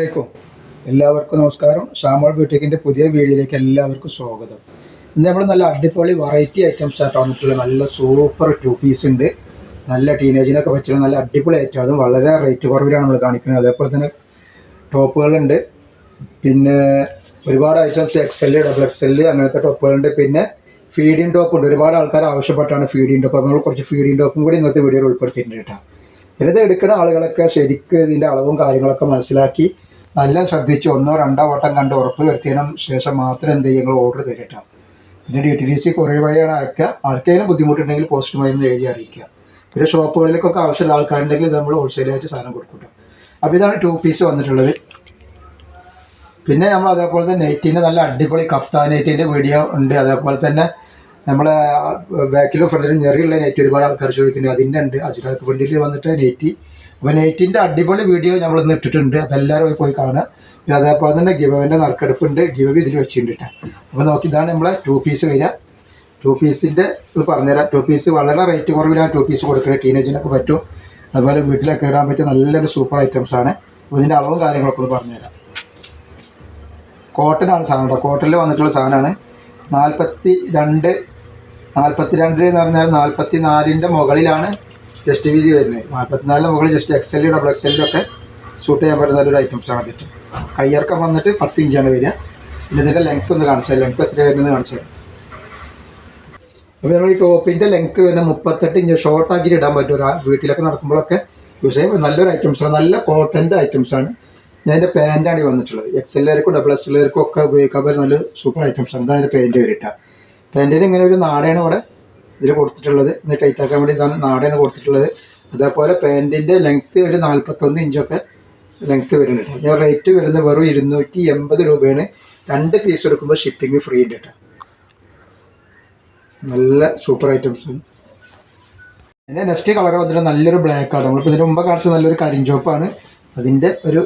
ലേക്കും എല്ലാവർക്കും നമസ്കാരം. ഷാമോൾ ബ്യൂട്ടിക്കിന്റെ പുതിയ വീഡിയോയിലേക്ക് എല്ലാവർക്കും സ്വാഗതം. ഇന്ന് നമ്മൾ നല്ല അടിപൊളി വെറൈറ്റി ഐറ്റംസ് ആയിട്ട് വന്നിട്ടുള്ള നല്ല സൂപ്പർ ടു പീസ് ഉണ്ട്. നല്ല ടീനേജിനൊക്കെ പറ്റുന്ന നല്ല അടിപൊളി ഐറ്റം അതും വളരെ റേറ്റ് കുറവിലാണ് നമ്മൾ കാണിക്കുന്നത്. അതേപോലെ തന്നെ ടോപ്പുകളുണ്ട്. പിന്നെ ഒരുപാട് ഐറ്റംസ് എക്സൽ ഡബിൾ എക്സൽ അങ്ങനത്തെ ടോപ്പുകളുണ്ട്. പിന്നെ ഫീഡിങ് ടോപ്പ് ഉണ്ട്. ഒരുപാട് ആൾക്കാർ ആവശ്യപ്പെട്ടാണ് ഫീഡിങ് ടോപ്പ് നമ്മൾ കുറച്ച് ഫീഡിങ് ടോപ്പും കൂടി ഇന്നത്തെ വീഡിയോയിൽ ഉൾപ്പെടുത്തിയിട്ടുണ്ട് കേട്ടോ. ഇത് എടുക്കുന്ന ആളുകളൊക്കെ ശരിക്കും ഇതിന്റെ അളവും കാര്യങ്ങളൊക്കെ മനസ്സിലാക്കി നല്ല ശ്രദ്ധിച്ച് ഒന്നോ രണ്ടോ വട്ടം കണ്ട് ഉറപ്പ് വരുത്തിയതിനും ശേഷം മാത്രം എന്ത് ചെയ്യുക ഓർഡർ തരട്ടോ പിന്നെ D T D C courier അയക്കുക ആർക്കെങ്കിലും ബുദ്ധിമുട്ടുണ്ടെങ്കിൽ പോസ്റ്റ് വഴി ഒന്ന് എഴുതി അറിയിക്കുക. പിന്നെ ഷോപ്പുകളിലേക്കൊക്കെ ആവശ്യമുള്ള ആൾക്കാരുണ്ടെങ്കിൽ നമ്മൾ ഹോൾസെയിലായിട്ട് സാധനം കൊടുക്കട്ടെ ട്ടോ. അപ്പോൾ ഇതാണ് ടു പീസ് വന്നിട്ടുള്ളത്. പിന്നെ നമ്മൾ അതേപോലെ തന്നെ നെയ്റ്റിന്റെ നല്ല അടിപൊളി കഫ്താൻ നെയ്റ്റിന്റെ വീഡിയോ ഉണ്ട്. അതേപോലെ തന്നെ നമ്മളെ ബാക്കിലും ഫ്രണ്ടിലും ഞെറിയുള്ള നെറ്റ് ഒരുപാട് ആൾക്കാർ ചോദിക്കുന്നുണ്ട്. അതിന്റെ ഉണ്ട്. അജ്രാക്ക് വണ്ടിയിൽ വന്നിട്ട് നെറ്റി അപ്പോൾ അടിപൊളി വീഡിയോ നമ്മൾ ഇന്ന് ഇട്ടിട്ടുണ്ട്. അപ്പോൾ എല്ലാവരും പോയി കാണുക. പിന്നെ അതേപോലെ തന്നെ ഗിവവിന്റെ നറുക്കെടുപ്പുണ്ട്. ഗിവവ് ഇതിൽ വെച്ചിട്ടുണ്ട് അപ്പോൾ നോക്കി ഇതാണ് നമ്മളെ ടു പീസ് വരിക. ടു പീസിന്റെ ഇത് പറഞ്ഞുതരാം. ടു പീസ് വളരെ റേറ്റ് കുറവിലാണ് ടു പീസ് കൊടുക്കുന്നത് ടീനേജിനൊക്കെ പറ്റും. അതുപോലെ വീട്ടിലൊക്കെ ഇടാൻ പറ്റിയ നല്ലൊരു സൂപ്പർ ഐറ്റംസ് ആണ്. അപ്പോൾ ഇതിന്റെ അളവും കാര്യങ്ങളൊക്കെ ഒന്ന് പറഞ്ഞുതരാം. കോട്ടനാണ് സാധനം കേട്ടോ കോട്ടനിൽ വന്നിട്ടുള്ള സാധനമാണ്. നാൽപ്പത്തി രണ്ട് നാൽപ്പത്തി രണ്ട് എന്ന് പറഞ്ഞാൽ നാൽപ്പത്തി നാലിന്റെ മുകളിലാണ് ജസ്റ്റ് വീതി വരുന്നത് നാൽപ്പത്തിനാലിന് മുകളിൽ ജസ്റ്റ് എക്സൽ ഡബിൾ എക്സലിലൊക്കെ ഷൂട്ട് ചെയ്യാൻ പറ്റുന്ന ഒരു ഐറ്റംസ് ആണ് ഇതിട്ട് കയ്യിറക്കം വന്നിട്ട് പത്ത് ഇഞ്ചാണ് വരിക. പിന്നെ ഇതിന്റെ ലെങ്ത് ഒന്ന് കാണിച്ചാൽ ലെങ്ത് എത്ര വരുന്നത് കാണിച്ചാൽ അപ്പോൾ നമ്മൾ ഈ ടോപ്പിന്റെ ലെങ്ത് വരുന്ന മുപ്പത്തെട്ട് ഇഞ്ച് ഷോർട്ട് ആക്കിയിട്ട് ഇടാൻ പറ്റും. ഒരു വീട്ടിലൊക്കെ നടക്കുമ്പോഴൊക്കെ യൂസ് ചെയ്യുമ്പോൾ നല്ലൊരു ഐറ്റംസ് ആണ്. നല്ല കോട്ടന്റെ ഐറ്റംസ് ആണ്. ഞാൻ എന്റെ പാന്റാണ് ഈ വന്നിട്ടുള്ളത്. എക്സ് എല്ലാവർക്കും ഡബിൾ എക്സ് എല്ലാവർക്കും ഒക്കെ ഉപയോഗിക്കാൻ പറ്റുന്ന നല്ല സൂപ്പർ ഐറ്റംസ് ആണ്. ഇതാണ് എന്റെ പാന്റ് വരിട്ട. പാന്റിൽ ഇങ്ങനെ ഒരു നാടയാണ് ഇവിടെ. ഇതിൽ കൊടുത്തിട്ടുള്ളത്. ഇത് ടൈറ്റാക്കാൻ വേണ്ടി ഇതാണ് നാടയാണ് കൊടുത്തിട്ടുള്ളത്. അതേപോലെ പാന്റിന്റെ ലെങ്ത്ത് ഒരു നാൽപ്പത്തൊന്ന് ഇഞ്ചൊക്കെ ലെങ്ത്ത് വരുന്നുണ്ട് ഞാൻ റേറ്റ് വരുന്നത് വെറും ഇരുന്നൂറ്റി എൺപത് രൂപയാണ്. രണ്ട് പീസ് എടുക്കുമ്പോൾ ഷിപ്പിംഗ് ഫ്രീ ഉണ്ട് കേട്ടോ നല്ല സൂപ്പർ ഐറ്റംസ് ആണ്. അതിന്റെ നെക്സ്റ്റ് കളർ വന്നിട്ട് നല്ലൊരു ബ്ലാക്ക് ആണ്. നമ്മളിപ്പോൾ ഇതിന് മുമ്പ് കാണിച്ച നല്ലൊരു കരിഞ്ചോപ്പാണ്. അതിന്റെ ഒരു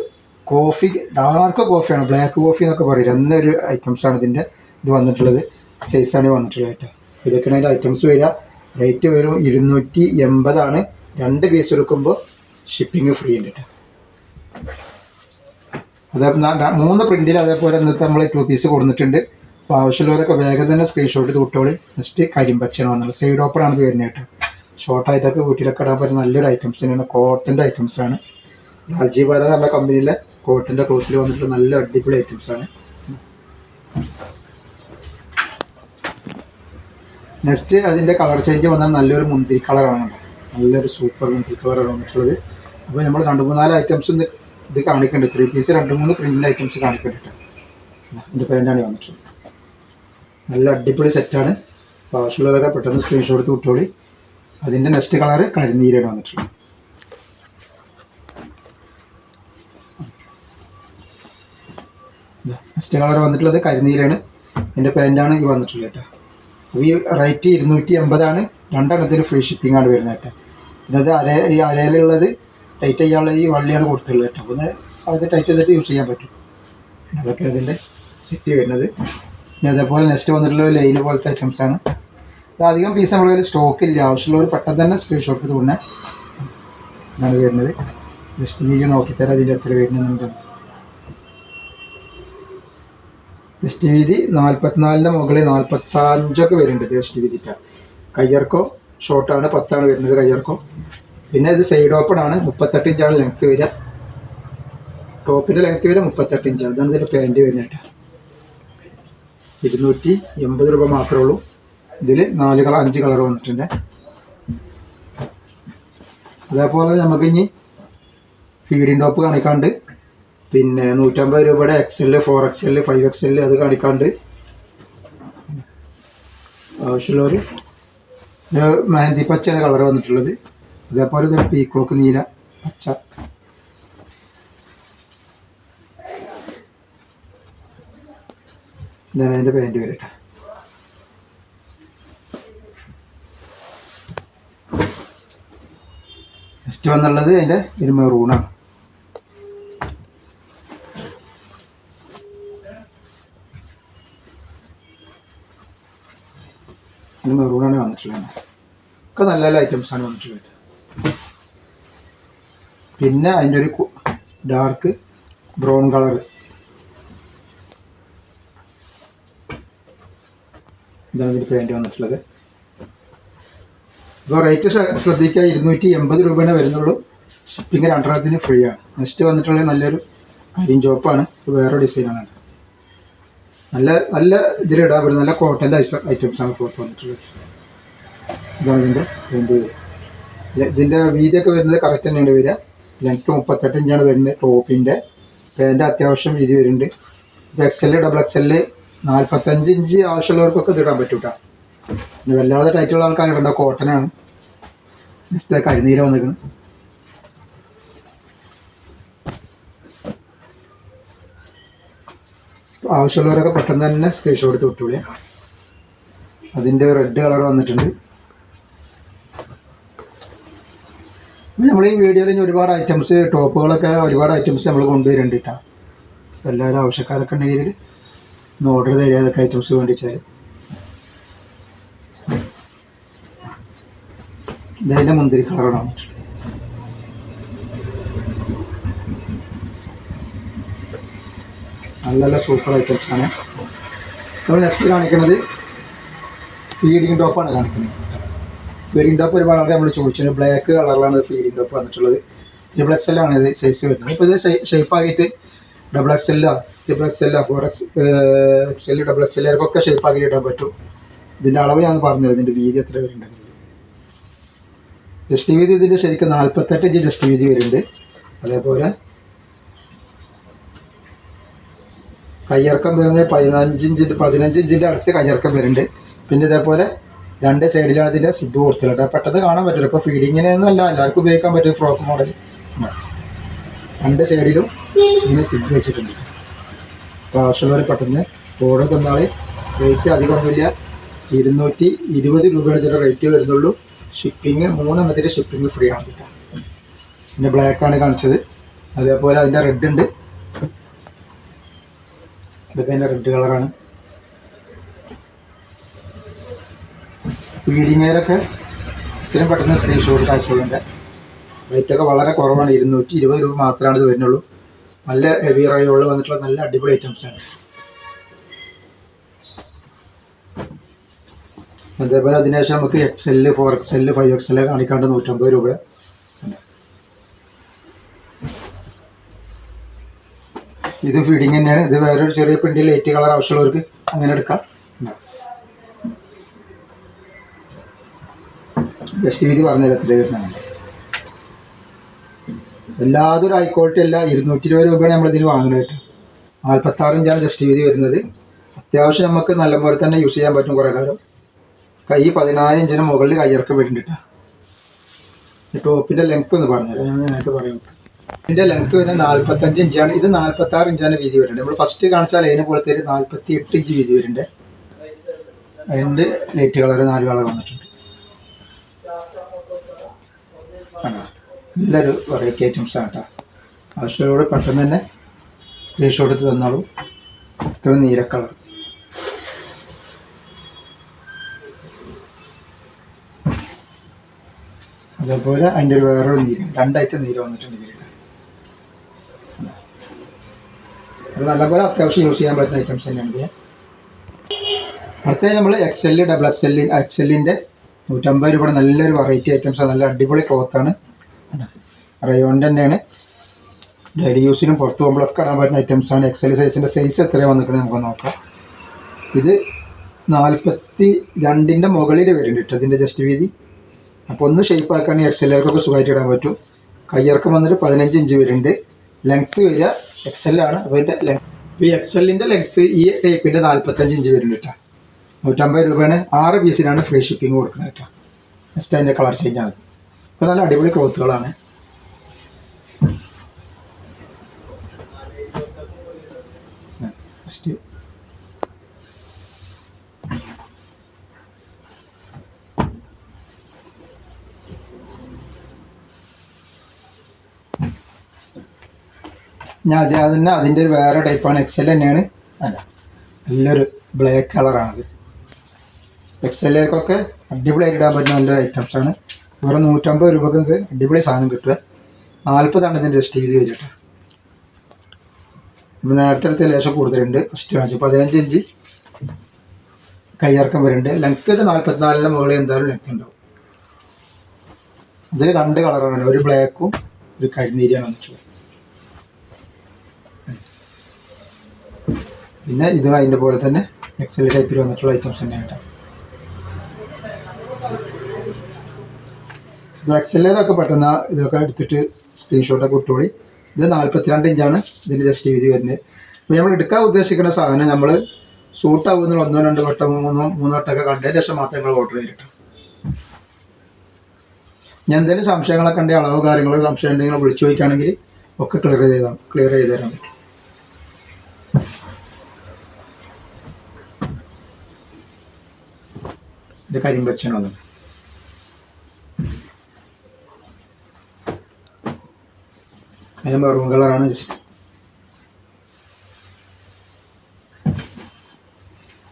കോഫി ഡാർക്ക് കോഫിയാണ് ബ്ലാക്ക് കോഫി എന്നൊക്കെ പറയില്ല? എന്നൊരു ഐറ്റംസ് ആണ് ഇതിന്റെ ഇത് വന്നിട്ടുള്ളത്. സൈസാണ് വന്നിട്ടുള്ളത് കേട്ടോ ഇതൊക്കെയാണ് അതിന്റെ ഐറ്റംസ് വരിക. റേറ്റ് വരും ഇരുന്നൂറ്റി എൺപതാണ് രണ്ട് പീസ് എടുക്കുമ്പോൾ ഷിപ്പിംഗ് ഫ്രീ ഉണ്ട് അതേപോലെ അതേ മൂന്ന് പ്രിന്റിൽ അതേപോലെ ഇന്നത്തെ നമ്മൾ ടു പീസ് കൊടുത്തിട്ടുണ്ട്. അപ്പോൾ ആവശ്യമുള്ളവരൊക്കെ വേഗം തന്നെ സ്ക്രീൻഷോട്ട് ചെയ്ത് വിട്ടോളി. നെക്സ്റ്റ് വന്നത് സൈഡ് ഓപ്പൺ ആണ് വരുന്നത് കേട്ടോ. ഷോർട്ടായിട്ടൊക്കെ വീട്ടിലൊക്കെ ഇടാൻ പറ്റുന്ന നല്ലൊരു ഐറ്റംസ് തന്നെയാണ്. കോട്ടന്റെ ഐറ്റംസ് ആണ്. ലാൽജി ബാല നമ്മുടെ കമ്പനിയിലെ കോട്ടന്റെ ക്ലോത്തിൽ വന്നിട്ടുള്ള നല്ല അടിപൊളി ഐറ്റംസ് ആണ് നെക്സ്റ്റ് അതിന്റെ കളർ ചേഞ്ച് വന്നാൽ നല്ലൊരു മുന്തിരി കളറാണ് നല്ലൊരു സൂപ്പർ മുന്തിരി കളറാണ് വന്നിട്ടുള്ളത്. അപ്പോൾ നമ്മൾ രണ്ട് മൂന്നാൽ ഐറ്റംസ് ഇത് ഇത് കാണിക്കുന്നുണ്ട് ത്രീ പീസ് രണ്ട് മൂന്ന് പ്രിന്റ് ഐറ്റംസ് കാണിക്കുന്നുണ്ട് എന്റെ പാന്റാണ് വന്നിട്ടുള്ളത്. നല്ല അടിപൊളി സെറ്റാണ് അപ്പോൾ പെട്ടെന്ന് സ്ക്രീൻഷോട്ട് എടുത്ത് വിട്ടോളി. അതിന്റെ നെക്സ്റ്റ് കളറ് കരിനീരാണ് വന്നിട്ടുള്ളത്. നെക്സ്റ്റ് കളർ വന്നിട്ടുള്ളത് കരിനീരാണ്. എന്റെ പാന്റാണ് ഈ വന്നിട്ടുള്ളത് കേട്ടോ. ഈ റേറ്റ് ഇരുന്നൂറ്റി എൺപതാണ് രണ്ടെണ്ണത്തിന് ഫ്രീ ഷിപ്പിംഗ് ആണ് വരുന്നത് കേട്ടോ. പിന്നെ അത് അര ഈ അരയിലുള്ളത് ടൈറ്റ് ചെയ്യാനുള്ള ഈ വള്ളിയാണ് കൊടുത്തിട്ടുള്ളത് കേട്ടോ. അപ്പോൾ അത് ടൈറ്റ് ചെയ്തിട്ട് യൂസ് ചെയ്യാൻ പറ്റും. അതൊക്കെ അതിന്റെ സെറ്റ് വരുന്നത്. പിന്നെ അതേപോലെ നെക്സ്റ്റ് വന്നിട്ടുള്ള ലൈന് പോലത്തെ ഐറ്റംസ് ആണ്. ഇത് അധികം പീസ് നമ്മുടെ കയ്യിൽ സ്റ്റോക്ക് ഇല്ല. ആവശ്യമുള്ളവർ പെട്ടെന്ന് തന്നെ സ്ക്രീൻഷോട്ട് എടുത്ത് കൊണ്ടേ ഇതാണ് വരുന്നത്. ജസ്റ്റ് വീഡിയോ നോക്കിത്തരാം അതിന്റെ എത്ര വരുന്നുണ്ട് ജസ്റ്റ് വീതി നാൽപ്പത്തിനാലിന്റെ മുകളിൽ നാൽപ്പത്തഞ്ചൊക്കെ വരുന്നുണ്ട് ദൃഷ്ടി വീതിറ്റ കയ്യർക്കോ ഷോർട്ടാണ് പത്താണ് വരുന്നത് കയ്യർക്കോ. പിന്നെ ഇത് സൈഡ് ഓപ്പൺ ആണ് മുപ്പത്തെട്ട് ഇഞ്ചാണ് ലെങ്ത്ത് വരിക. ടോപ്പിന്റെ ലെങ്ത്ത് വരെ മുപ്പത്തെട്ട് ഇഞ്ചാണ് ഇതാണ് ഇതിന്റെ പാന്റ് വരുന്നത്. ഇരുന്നൂറ്റി എൺപത് രൂപ മാത്രമേ ഉള്ളൂ. ഇതിൽ നാല് കളർ അഞ്ച് കളർ വന്നിട്ടുണ്ട്. അതേപോലെ നമുക്ക് ഇനി ഫീഡിങ് ടോപ്പ് കാണിക്കാണ്ട് പിന്നെ നൂറ്റമ്പത് രൂപയുടെ X L four X L five X L അത് കാണിക്കാണ്ട്. ആവശ്യമുള്ളവർ മെഹന്തി പച്ചയാണ് കളർ വന്നിട്ടുള്ളത്. അതേപോലെ തന്നെ പീക്കോക്ക് നീല പച്ച. ഇതാണ് അതിന്റെ പാന്റ് വരട്ടെ നെക്സ്റ്റ് വന്നുള്ളത് അതിന്റെ ഒരു മെറൂണാണ് അതിന് മെറൂണാണ് വന്നിട്ടുള്ളത് ഒക്കെ നല്ല നല്ല ഐറ്റംസ് ആണ് വന്നിട്ടുള്ളത്. പിന്നെ അതിന്റെ ഒരു ഡാർക്ക് ബ്രൗൺ കളർ ഇതാണ് ഇതിന്റെ പെയിന്റ് വന്നിട്ടുള്ളത്. ഇപ്പോൾ റേറ്റ് ശ്രദ്ധിക്കുക ഇരുന്നൂറ്റി എൺപത് രൂപേനെ വരുന്നുള്ളൂ. ഷിപ്പിംഗ് രണ്ടെണ്ണത്തിന് ഫ്രീ ആണ്. നെക്സ്റ്റ് വന്നിട്ടുള്ളത് നല്ലൊരു കരിയും ചോപ്പാണ് ഇത് വേറെ ഡിസൈനാണ് നല്ല നല്ല ഇതിലിടാൻ പറ്റും. നല്ല കോട്ടന്റെ ഐറ്റംസ് ആണ് പുറത്ത് വന്നിട്ടുള്ളത്. ഇതാണ് ഇതിന്റെ ഇതിന്റെ ഇതിന്റെ വീതിയൊക്കെ വരുന്നത് കറക്റ്റ് തന്നെയാണ് വരിക. ലെങ്ത്ത് മുപ്പത്തെട്ട് ഇഞ്ചാണ് വരുന്നത് ടോപ്പിന്റെ പാന്റ് അത്യാവശ്യം വീതി വരുന്നുണ്ട്. ഇത് എക്സ് ഡബിൾ എക്സ് നാൽപ്പത്തഞ്ച് ഇഞ്ച് ആവശ്യമുള്ളവർക്കൊക്കെ ഇത് ഇടാൻ പറ്റൂട്ടാ. പിന്നെ വല്ലാതെ ടൈറ്റുള്ള ആൾക്കാർ ഇടണ്ടോ. കോട്ടനാണ് നെക്സ്റ്റ് കരിനീര വന്നിരിക്കണം ആവശ്യമുള്ളവരൊക്കെ പെട്ടെന്ന് തന്നെ സ്ക്രീൻഷോട്ട് എടുത്ത് വിട്ടോളി അതിന്റെ റെഡ് കളർ വന്നിട്ടുണ്ട്. നമ്മൾ ഈ വീഡിയോയിൽ ഇനി ഒരുപാട് ഐറ്റംസ് ടോപ്പുകളൊക്കെ ഒരുപാട് ഐറ്റംസ് നമ്മൾ കൊണ്ടുവരുന്നുണ്ട് കേട്ടോ എല്ലാവരും ആവശ്യക്കാരൊക്കെ ഉണ്ടെങ്കിൽ ഒന്ന് ഓർഡർ തരിക അതൊക്കെ ഐറ്റംസ് വേണ്ടിച്ചാൽ ഇതിന്റെ മുന്തിരി കളറാണ് നല്ല നല്ല സൂപ്പർ ഐറ്റംസ് ആണ്. നമ്മൾ നെക്സ്റ്റ് കാണിക്കുന്നത് ഫീഡിങ് ടോപ്പാണ് കാണിക്കുന്നത്. ഫീഡിങ് ടോപ്പ് ഒരുപാട് ആൾക്കാർ നമ്മൾ ചോദിച്ചത് ബ്ലാക്ക് കളറിലാണ് ഫീലിംഗ് ടോപ്പ് വന്നിട്ടുള്ളത്. ട്രിപ്പിൾ എക്സ് എല്ലാണ് ഇത് സൈസ് വരുന്നത്. ഇപ്പോൾ ഇത് ഷേപ്പ് ആക്കിയിട്ട് ഡബിൾ എക്സ് എല്ലോ ട്രിപ്പിൾ എക്സ് എല്ലോ four X X L double X എല്ലാവർക്കൊക്കെ shape ആക്കി ഇടാൻ പറ്റും? ഇതിന്റെ അളവ് ഞാൻ പറഞ്ഞത് ഇതിന്റെ വീതി എത്ര വരുന്നുണ്ടെന്ന് ജസ്റ്റ് വീതി ഇതിന്റെ ശരിക്കും നാൽപ്പത്തെട്ട് ഇഞ്ച് ജസ്റ്റ് വീതി വരുന്നുണ്ട്. അതേപോലെ കയ്യിറക്കം വരുന്നത് പതിനഞ്ച് ഇഞ്ചിന്റെ പതിനഞ്ച് ഇഞ്ചിന്റെ അടുത്ത് കയ്യിറക്കം വരുന്നുണ്ട്. പിന്നെ ഇതേപോലെ രണ്ട് സൈഡിലാണ് ഇതിന്റെ സിബ് കൊടുത്തിട്ടുണ്ട് പെട്ടെന്ന് കാണാൻ പറ്റില്ല. ഇപ്പോൾ ഫീഡിങ്ങിനൊന്നുമല്ല എല്ലാവർക്കും ഉപയോഗിക്കാൻ പറ്റും ഫ്രോക്ക് മോഡൽ രണ്ട് സൈഡിലും ഇങ്ങനെ സിബ് വെച്ചിട്ടുണ്ട്. അപ്പോൾ ആവശ്യമുള്ളവർ പെട്ടെന്ന് ഓർഡർ തന്നാൽ റേറ്റ് അധികമൊന്നുമില്ല ഇരുന്നൂറ്റി ഇരുപത് രൂപയാണ് റേറ്റ് വരുന്നുള്ളൂ. ഷിപ്പിംഗ് മൂന്നെണ്ണത്തിന്റെ ഷിപ്പിംഗ് ഫ്രീ ആണ് കേട്ടോ. പിന്നെ ബ്ലാക്കാണ് കാണിച്ചത്. അതേപോലെ അതിന്റെ റെഡ് ഉണ്ട്. ഇതൊക്കെ അതിന്റെ റെഡ് കളറാണ് ഫീഡിങ്ങേരൊക്കെ ഇത്രയും പെട്ടെന്ന് സ്ക്രീൻഷോട്ട് അയച്ചോളുണ്ട് റേറ്റൊക്കെ വളരെ കുറവാണ് ഇരുന്നൂറ്റി ഇരുപത് രൂപ മാത്രമാണ് ഇത് വരുന്നുള്ളൂ. നല്ല ഹെവി റയോളിൽ വന്നിട്ടുള്ള നല്ല അടിപൊളി ഐറ്റംസ് ആണ്. അതേപോലെ അതിനുശേഷം നമുക്ക് X L four X L five X L കാണിക്കാണ്ട് നൂറ്റമ്പത് രൂപ. ഇത് ഫീഡിങ് തന്നെയാണ്. ഇത് വേറൊരു ചെറിയ പിണ്ടി ലൈറ്റ് കളർ ആവശ്യമുള്ളവർക്ക് അങ്ങനെ എടുക്കാം. ജസ്റ്റ് വീതി പറഞ്ഞ എത്ര വരുന്നതാണ് എല്ലാതൊരു ഹൈ ക്വാളിറ്റി അല്ല ഇരുന്നൂറ്റി ഇരുപത് രൂപയാണ് നമ്മളിതിന് വാങ്ങുന്നത് കേട്ടോ. ഇഞ്ചാണ് ജസ്റ്റ് വീതി വരുന്നത്. അത്യാവശ്യം നമുക്ക് നല്ലപോലെ തന്നെ യൂസ് ചെയ്യാൻ പറ്റും കുറേ കാലം. കൈ പതിനാല് ഇഞ്ചിന് മുകളിൽ കയ്യിറക്കം വരുന്നുണ്ട് ടോപ്പിന്റെ ലെങ്ത് എന്ന് പറഞ്ഞുതരാം. ഞാൻ നേരത്തെ പറയാം. ഇതിന്റെ ലെങ്ത് വരുന്നത് നാൽപ്പത്തഞ്ച് ഇഞ്ചാണ്. ഇത് നാൽപ്പത്താറ് ഇഞ്ചാണ് വീതി വരുന്നത്. നമ്മൾ ഫസ്റ്റ് കാണിച്ച ലൈന് പോലത്തെ നാൽപ്പത്തി എട്ട് ഇഞ്ച് വീതി വരുന്നുണ്ട്. അതിന്റെ ലൈറ്റ് കളർ നാല് കളർ വന്നിട്ടുണ്ട്. നല്ലൊരു വെറൈറ്റി ഐറ്റംസ് ആണ് കേട്ടോ. ആവശ്യമുള്ളവരോട് പെട്ടെന്ന് തന്നെ സ്ക്രീൻഷോട്ട് എടുത്ത് തന്നാലും ഇത്ര നീല കളർ അതേപോലെ അതിന്റെ ഒരു വേറൊരു നീര് രണ്ടായിട്ട് നീര് വന്നിട്ടുണ്ട് ഇതിൽ അത് നല്ലപോലെ അത്യാവശ്യം യൂസ് ചെയ്യാൻ പറ്റുന്ന ഐറ്റംസ് തന്നെയാണ് അടുത്ത നമ്മൾ എക്സ് ഡബിൾ എക്സ് നൂറ്റമ്പത് രൂപയുടെ നല്ലൊരു വെറൈറ്റി ഐറ്റംസ് നല്ല അടിപൊളി ക്ലോത്താണ് റയോണിന്റെ തന്നെയാണ്. ഡെയിലി യൂസിനും പുറത്ത് പോകുമ്പോഴൊക്കെ ഇടാൻ പറ്റുന്ന ഐറ്റംസ് ആണ്. എക്സൽ സൈസിന്റെ സൈസ് എത്രയാണ് വന്നിട്ട് നമുക്ക് നോക്കാം. ഇത് നാൽപ്പത്തി രണ്ടിന്റെ മുകളിൽ വരുന്നുണ്ട് ഇതിന്റെ ജസ്റ്റ് വീതി. അപ്പോൾ ഒന്ന് ഷേപ്പ് ആക്കുകയാണെങ്കിൽ എക്സലുകാർക്കൊക്കെ സുഖമായിട്ട് ഇടാൻ പറ്റും. കയ്യിറക്കം വന്നിട്ട് പതിനഞ്ച് ഇഞ്ച് വരുന്നുണ്ട്. ലെങ്ത്ത് വരിക ആണ്. അപ്പോൾ ഇതിന്റെ ലെങ്ത് ഈ എക്സലിന്റെ ലെങ്ത്ത് ഈ ടൈപ്പിന്റെ നാൽപ്പത്തഞ്ച് ഇഞ്ച് വരുന്നുണ്ട് കേട്ടോ. നൂറ്റമ്പത് രൂപയാണ്. ആറ് പീസിനാണ് ഫ്രീ ഷിപ്പിംഗ് കൊടുക്കുന്നത് കേട്ടോ. നെക്സ്റ്റ് അതിന്റെ കളർ ചേഞ്ച് ആണ്. അപ്പോൾ നല്ല അടിപൊളി ക്ലോത്തുകളാണ് നെക്സ്റ്റ് ഞാൻ അത് അതിന്റെ ഒരു വേറെ ടൈപ്പാണ് എക്സൽ തന്നെയാണ്. അല്ല നല്ലൊരു ബ്ലാക്ക് കളറാണത് എക്സലിലേക്കൊക്കെ അടിപൊളിയായിട്ട് ഇടാൻ പറ്റുന്ന നല്ല ഐറ്റംസ് ആണ്. വെറും നൂറ്റമ്പത് രൂപക്കൊക്കെ അടിപൊളി സാധനം കിട്ടുക. നാൽപ്പതാണ് ഇതിന്റെ സ്റ്റീൽ വെച്ചിട്ട് ഇപ്പം നേരത്തെ എടുത്ത ലേശം കൂടുതലുണ്ട്. ഫസ്റ്റ് കാണിച്ചു. പതിനഞ്ച് ഇഞ്ച് കയ്യിറക്കം വരുന്നുണ്ട്. ലെങ്ത് ഒരു നാൽപ്പത്തിനാലിന്റെ മുകളിൽ എന്തായാലും ലെങ്ത് ഉണ്ടാവും. അതിൽ രണ്ട് കളറാണ് ഒരു ബ്ലാക്കും ഒരു കരിനീരിയാണ് വന്നിട്ടുള്ളത്. പിന്നെ ഇതും അതിന്റെ പോലെ തന്നെ എക്സൽ ടൈപ്പിൽ വന്നിട്ടുള്ള ഐറ്റംസ് തന്നെയാണ് കേട്ടോ ഇത് എക്സലിലൊക്കെ പെട്ടെന്ന് ഇതൊക്കെ എടുത്തിട്ട് സ്ക്രീൻഷോട്ടൊക്കെ ഇട്ടുകൂടി ഇത് നാൽപ്പത്തിരണ്ട് ഇഞ്ചാണ് ഇതിന്റെ ജസ്റ്റ് വീതി വരുന്നത്. അപ്പോൾ നമ്മൾ എടുക്കാൻ ഉദ്ദേശിക്കുന്ന സാധനം നമ്മൾ സൂട്ടാവുന്ന ഒന്നോ രണ്ടോ വട്ടം മൂന്നോ മൂന്നോ വട്ടമൊക്കെ കണ്ടതിന് ശേഷം മാത്രം നിങ്ങൾ ഓർഡർ ചെയ്തിട്ട് ഞാൻ എന്തെങ്കിലും സംശയങ്ങളൊക്കെ ഉണ്ടെങ്കിൽ അളവ് കാര്യങ്ങൾ സംശയം ഉണ്ടെങ്കിൽ വിളിച്ചു ചോദിക്കുകയാണെങ്കിൽ ഒക്കെ ക്ലിയർ ചെയ്താൽ ക്ലിയർ ചെയ്ത് തരാൻ പറ്റും ഇത് കരിമ്പച്ചനോ അത് അതിന് മെറൂൺ കളറാണ് ജസ്റ്റ്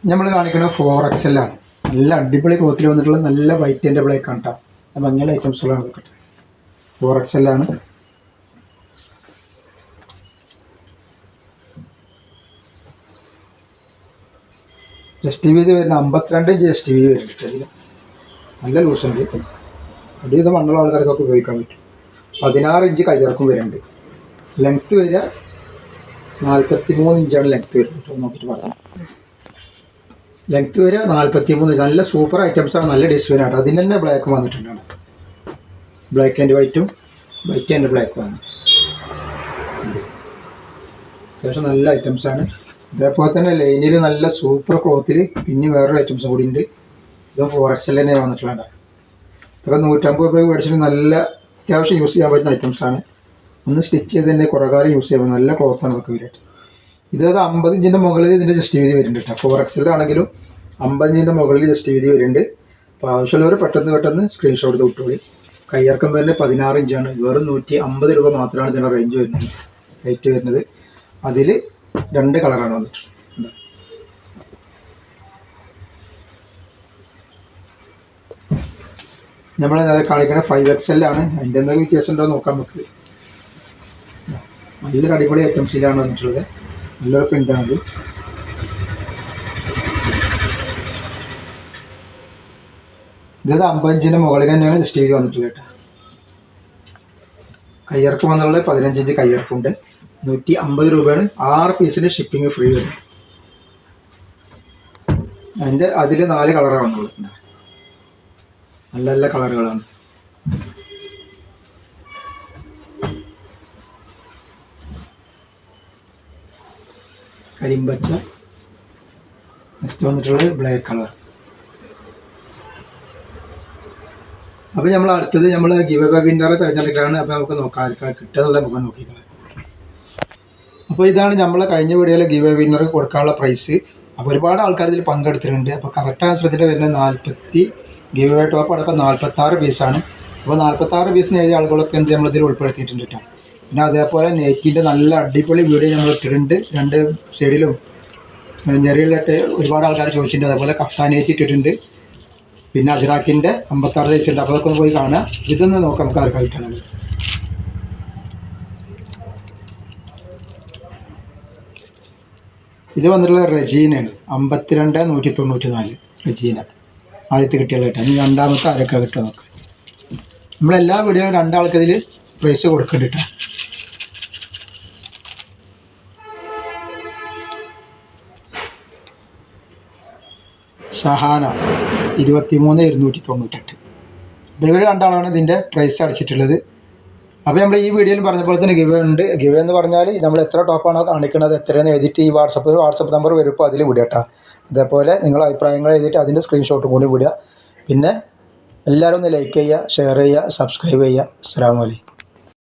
നമ്മൾ കാണിക്കുന്നത് ഫോർ എക്സ് എല്ലാണ് നല്ല അടിപൊളി ക്ലോത്തിൽ വന്നിട്ടുള്ള നല്ല വൈറ്റ് ആൻഡ് ബ്ലാക്ക് ആണ് കേട്ടോ ഭംഗിയുള്ള ഐറ്റംസുകളാണ് നോക്കട്ടെ ഫോർ എക്സലാണ് ജസ്റ്റ് വി വരുന്ന അമ്പത്തിരണ്ട് ഇഞ്ച് ടി വി വരുന്നുണ്ട് അതിൽ നല്ല ലൂസുണ്ട് അടി ഇത് മണ്ണുള്ള ആൾക്കാർക്കൊക്കെ ഉപയോഗിക്കാൻ പറ്റും. പതിനാറ് ഇഞ്ച് കയ്യിറക്കും വരുന്നുണ്ട് ലെങ്ത്ത് വരിക. നാൽപ്പത്തി മൂന്ന് ഇഞ്ചാണ് ലെങ്ത് വരുന്നത് കേട്ടോ നോക്കിയിട്ട് പറയാം. ലെങ്ത് വരിക നാൽപ്പത്തി മൂന്ന് ഇഞ്ച് നല്ല സൂപ്പർ ഐറ്റംസ് ആണ് നല്ല ഡിസൈൻ ആണ് അതിന് തന്നെ ബ്ലാക്ക് വന്നിട്ടുണ്ടാണ് ബ്ലാക്ക് ആൻഡ് വൈറ്റും വൈറ്റ് ആൻഡ് ബ്ലാക്ക് വന്നു അത്യാവശ്യം നല്ല ഐറ്റംസ് ആണ്. ഇതേപോലെ തന്നെ ലൈനിൽ നല്ല സൂപ്പർ ക്ലോത്തിൽ പിന്നെ വേറൊരു ഐറ്റംസ് കൂടി ഉണ്ട്. ഇതും ഫോർ എക്സൽ തന്നെ വന്നിട്ടുള്ളത് ഇത്ര നൂറ്റമ്പത് രൂപ മേടിച്ചിട്ട് നല്ല അത്യാവശ്യം യൂസ് ചെയ്യാൻ പറ്റുന്ന ഐറ്റംസ് ആണ്. ഒന്ന് സ്റ്റിച്ച് ചെയ്ത് തന്നെ കുറേ കാലം യൂസ് ചെയ്യാൻ നല്ല ക്ലോത്താണ് നമുക്ക് വരിക ഇത് അമ്പത് ഇഞ്ചിന്റെ മുകളിൽ ഇതിന്റെ ജസ്റ്റ് വീതി വരുന്നുണ്ട് കേട്ടോ. ഫോർ എക്സലാണെങ്കിലും അമ്പത് ഇഞ്ചിന്റെ മുകളിൽ ജസ്റ്റ് വീതി വരുന്നുണ്ട്. അപ്പോൾ ആവശ്യമുള്ളവർ പെട്ടെന്ന് പെട്ടെന്ന് സ്ക്രീൻഷോട്ട് വിട്ടോളി. കയ്യിറക്കം വരുന്നത് പതിനാറ് ഇഞ്ചാണ്. വെറും നൂറ്റി അമ്പത് രൂപ മാത്രമാണ് ഇതിന്റെ റേഞ്ച് വരുന്നത്. റേറ്റ് വരുന്നത്. അതിൽ രണ്ട് കളറാണ് വന്നിട്ടുള്ളത് നമ്മൾ കാണിക്കുന്നത് ഫൈവ് എക്സ് എല്ലാണ് അതിന്റെ എന്തെങ്കിലും വ്യത്യാസം ഉണ്ടോ നോക്കാൻ നമുക്ക്. നല്ലൊരു അടിപൊളി ഐറ്റംസിലാണ് വന്നിട്ടുള്ളത്. നല്ലൊരു പ്രിന്റാണത് ഇതായത് അമ്പഞ്ചിന്റെ മുകളിൽ തന്നെയാണ് ചെയ്ത് വന്നിട്ടുള്ളത് കേട്ടോ. കയ്യിറക്കം വന്നുള്ളത് പതിനഞ്ചിഞ്ച് കയ്യിറക്കുണ്ട്. നൂറ്റി അമ്പത് രൂപയാണ്. ആറ് പീസിന് ഷിപ്പിംഗ് ഫ്രീ വരും അതിന്റെ അതിൽ നാല് കളറാണ് വന്നുള്ളത് നല്ല നല്ല കളറുകളാണ് കരിമ്പച്ച. നെക്സ്റ്റ് വന്നിട്ടുള്ളത് ബ്ലാക്ക് കളർ അപ്പോൾ നമ്മൾ അടുത്തത് നമ്മൾ ഗിവ് എ വിന്നറെ തിരഞ്ഞെടുക്കലാണ്. അപ്പോൾ നമുക്ക് നോക്കാം ആർക്കാ കിട്ടുക മുഖം നോക്കിക്കളെ. അപ്പോൾ ഇതാണ് നമ്മൾ കഴിഞ്ഞ വീഡിയോയിലെ ഗിവ് എ വിന്നർ കൊടുക്കാനുള്ള പ്രൈസ് അപ്പോൾ ഒരുപാട് ആൾക്കാർ ഇതിൽ പങ്കെടുത്തിട്ടുണ്ട്. അപ്പോൾ കറക്റ്റ് ആൻസറത്തിന്റെ വരുന്നത് നാൽപ്പത്തി ഗിവ് എ ടോപ്പ് അടക്കം നാൽപ്പത്താറ് പീസാണ് അപ്പോൾ നാൽപ്പത്താറ് പീസിന് എഴുതിയ ആളുകളൊക്കെ എന്ത് നമ്മളിതിൽ ഉൾപ്പെടുത്തിയിട്ടുണ്ട് കേട്ടോ പിന്നെ അതേപോലെ നെയ്ക്കിന്റെ നല്ല അടിപൊളി വീഡിയോ നമ്മൾ ഇട്ടിട്ടുണ്ട്. രണ്ട് സൈഡിലും ഞെറിയിലിട്ട് ഒരുപാട് ആൾക്കാർ ചോദിച്ചിട്ടുണ്ട്. അതേപോലെ കഫ്താനേറ്റ് ഇട്ടിട്ടുണ്ട്. പിന്നെ അജറാക്കിന്റെ അമ്പത്താറ് സൈസ് ഉണ്ട് അപ്പോൾ അതൊക്കെ ഒന്ന് പോയി കാണുക. ഇതൊന്ന് നോക്കാം നമുക്ക് ആർക്കാർ കിട്ടാനുള്ളത്. ഇത് വന്നിട്ടുള്ള റജീനയാണ്. അമ്പത്തിരണ്ട് നൂറ്റി തൊണ്ണൂറ്റി നാല് റജീന. ആദ്യത്തെ കിട്ടിയുള്ള ഇനി രണ്ടാമത്തെ ആരൊക്കെ കിട്ടുക നമുക്ക്. നമ്മളെല്ലാ വീഡിയോയും രണ്ടാൾക്കതിൽ പ്രൈസ് കൊടുക്കുന്നുണ്ട് ഷഹാന ഇരുപത്തിമൂന്ന് ഇരുന്നൂറ്റി തൊണ്ണൂറ്റെട്ട് അപ്പോൾ ഇവർ രണ്ടാളാണ് ഇതിന്റെ പ്രൈസ് അടിച്ചിട്ടുള്ളത്. അപ്പോൾ നമ്മൾ ഈ വീഡിയോയിൽ പറഞ്ഞ പോലെ തന്നെ ഗിവ് ഉണ്ട്. ഗിവ് എന്ന് പറഞ്ഞാൽ നമ്മൾ എത്ര ടോപ്പാണോ കാണിക്കുന്നത് എത്രയെന്ന് എഴുതിയിട്ട് ഈ വാട്സപ്പ് വാട്സപ്പ് നമ്പർ വരുമ്പോൾ അതിൽ വിടുക കേട്ടോ അതേപോലെ നിങ്ങളുടെ അഭിപ്രായങ്ങൾ എഴുതിയിട്ട് അതിന്റെ സ്ക്രീൻഷോട്ടും കൂടി വിടുക. പിന്നെ എല്ലാവരും ഒന്ന് ലൈക്ക് ചെയ്യുക ഷെയർ ചെയ്യുക സബ്സ്ക്രൈബ് ചെയ്യുക. അസ്സാം വലൈക്കും